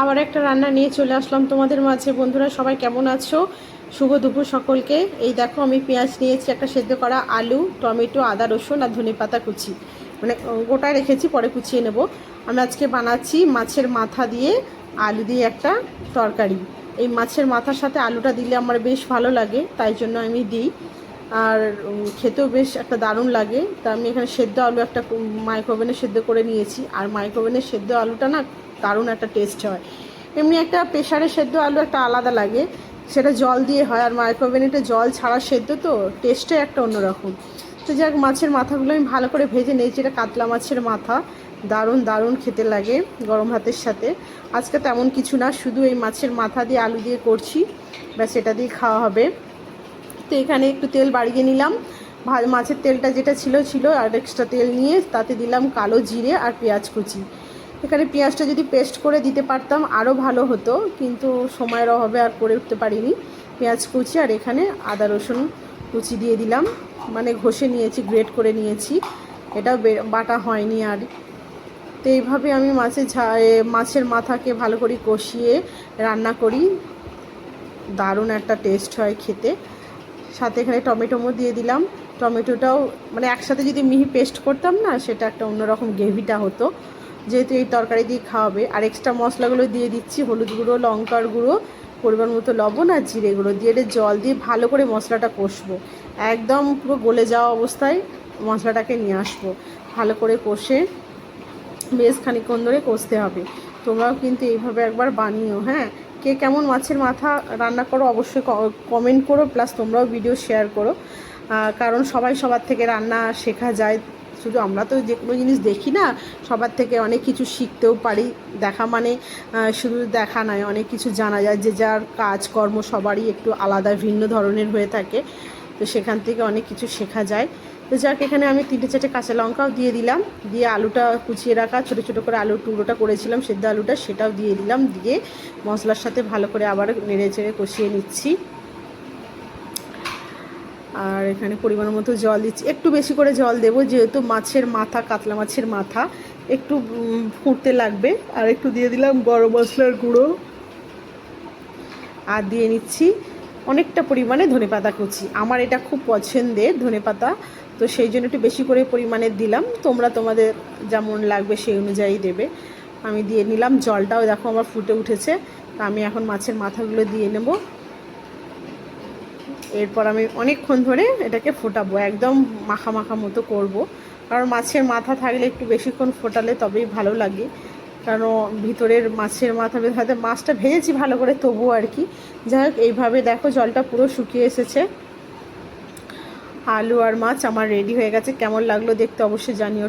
আবার একটা রান্না নিয়ে চলে আসলাম তোমাদের মাঝে। বন্ধুরা, সবাই কেমন আছো? শুভ দুপুর সকলকে। এই দেখো, আমি পেঁয়াজ নিয়েছি, একটা সেদ্ধ করা আলু, টমেটো, আদা, রসুন আর ধনে পাতা কুচি। মানে গোটায় রেখেছি, পরে কুচিয়ে নেব। আমি আজকে বানাচ্ছি মাছের মাথা দিয়ে আলু দিয়ে একটা তরকারি। এই মাছের মাথার সাথে আলুটা দিলে আমার বেশ ভালো লাগে, তাই জন্য আমি দিই। আর খেতেও বেশ একটা দারুণ লাগে। তা আমি এখানে সেদ্ধ আলু একটা মাইক্রোভেনে সেদ্ধ করে নিয়েছি। আর মাইক্রোওভেনে সেদ্ধ আলুটা না দারুণ একটা টেস্ট হয়। এমনি একটা প্রেশারে সেদ্ধ আলু একটা আলাদা লাগে। সেটা জল দিয়ে হয় আর মাইক্রোওভেনেটা জল ছাড়া সেদ্ধ তো টেস্টে একটা অন্যরকম। তো যাক, মাছের মাথাগুলো আমি ভালো করে ভেজে নিয়েছি এটা কাতলা মাছের মাথা। দারুণ দারুণ খেতে লাগে গরম ভাতের সাথে। আজকে তেমন কিছু না, শুধু এই মাছের মাথা দিয়ে আলু দিয়ে করছি। ব্যাস, এটা দিয়ে খাওয়া হবে। তো এখানে একটু তেল বাড়িয়ে নিলাম। মাছের তেলটা যেটা ছিল ছিল আর এক্সট্রা তেল নিয়ে তাতে দিলাম কালো জিরে আর পেঁয়াজ কুচি। এখানে পেঁয়াজটা যদি পেস্ট করে দিতে পারতাম আরও ভালো হতো, কিন্তু সময়ের অভাবে আর করে উঠতে পারিনি। পেঁয়াজ কুচি আর এখানে আদা, রসুন কুচি দিয়ে দিলাম। মানে ঘষে নিয়েছি, গ্রেট করে নিয়েছি। এটা বাটা হয়নি আর। তো এইভাবে আমি মাছের মাছের মাথাকে ভালো করে কষিয়ে রান্না করি। দারুণ একটা টেস্ট হয় খেতে। সাথে এখানে টমেটোমো দিয়ে দিলাম। টমেটোটাও মানে একসাথে যদি মিহি পেস্ট করতাম না, সেটা একটা অন্যরকম গ্রেভিটা হতো। যেহেতু এই তরকারি দিয়ে খাওয়াবে, আর এক্সট্রা মশলাগুলো দিয়ে দিচ্ছি, হলুদ গুঁড়ো, লঙ্কার গুঁড়ো, পরিমাণ মতো লবণ আর জিরে গুঁড়ো দিয়ে এটা জল দিয়ে ভালো করে মশলাটা কষবো। একদম পুরো গলে যাওয়া অবস্থায় মশলাটাকে নিয়ে আসব। ভালো করে কষে বেশ খানিকক্ষণ ধরে কষতে হবে। তোমরাও কিন্তু এইভাবে একবার বানিও হ্যাঁ? কে কেমন মাছের মাথা রান্না করো অবশ্যই কমেন্ট করো প্লাস তোমরাও ভিডিও শেয়ার করো। কারণ সবাই সবার থেকে রান্না শেখা যায়। শুধু আমরা তো যে কোনো জিনিস দেখি না, সবার থেকে অনেক কিছু শিখতেও পারি। দেখা মানে শুধু দেখা নয়, অনেক কিছু জানা যায়। যে যার কাজকর্ম সবারই একটু আলাদা, ভিন্ন ধরনের হয়ে থাকে। তো সেখান থেকে অনেক কিছু শেখা যায়। তো যাক, এখানে আমি তিনটে চারটে কাঁচা লঙ্কাও দিয়ে দিলাম। দিয়ে আলুটা কুচিয়ে রাখা, ছোটো ছোটো করে আলুর টুকরোটা করেছিলাম, সেদ্ধ আলুটা সেটাও দিয়ে দিলাম। দিয়ে মশলার সাথে ভালো করে আবার নেড়ে চেড়ে কষিয়ে নিচ্ছি। আর এখানে পরিমাণ মতো জল দিচ্ছি। একটু বেশি করে জল দেবো, যেহেতু মাছের মাথা, কাতলা মাছের মাথা। একটু ফুটতে লাগবে। আর একটু দিয়ে দিলাম গরম মশলার গুঁড়ো। আর দিয়ে নিচ্ছি অনেকটা পরিমাণে ধনেপাতা কুচি। আমার এটা খুব পছন্দের ধনেপাতা তো সেই জন্য একটু বেশি করে পরিমাণে দিলাম। তোমরা তোমাদের যেমন লাগবে সেই অনুযায়ী দেবে। আমি দিয়ে নিলাম জলটাও দেখো আমার ফুটে উঠেছে। তা আমি এখন মাছের মাথাগুলো দিয়ে নেব। এরপর আমি অনেকক্ষণ ধরে এটাকে ফোটাবো, একদম মাখা মাখা মতো করব। কারণ মাছের মাথা থাকলে একটু বেশিক্ষণ ফোটালে তবেই ভালো লাগে। কারণ ভিতরের মাছের মাথা হয়তো মাছটা ভেজেছি ভালো করে, তবুও আর কি। যাই হোক, এইভাবে দেখো জলটা পুরো শুকিয়ে এসেছে। আলু আর মাছ আমার রেডি হয়ে গেছে। কেমন লাগল দেখতে অবশ্যই জানিও।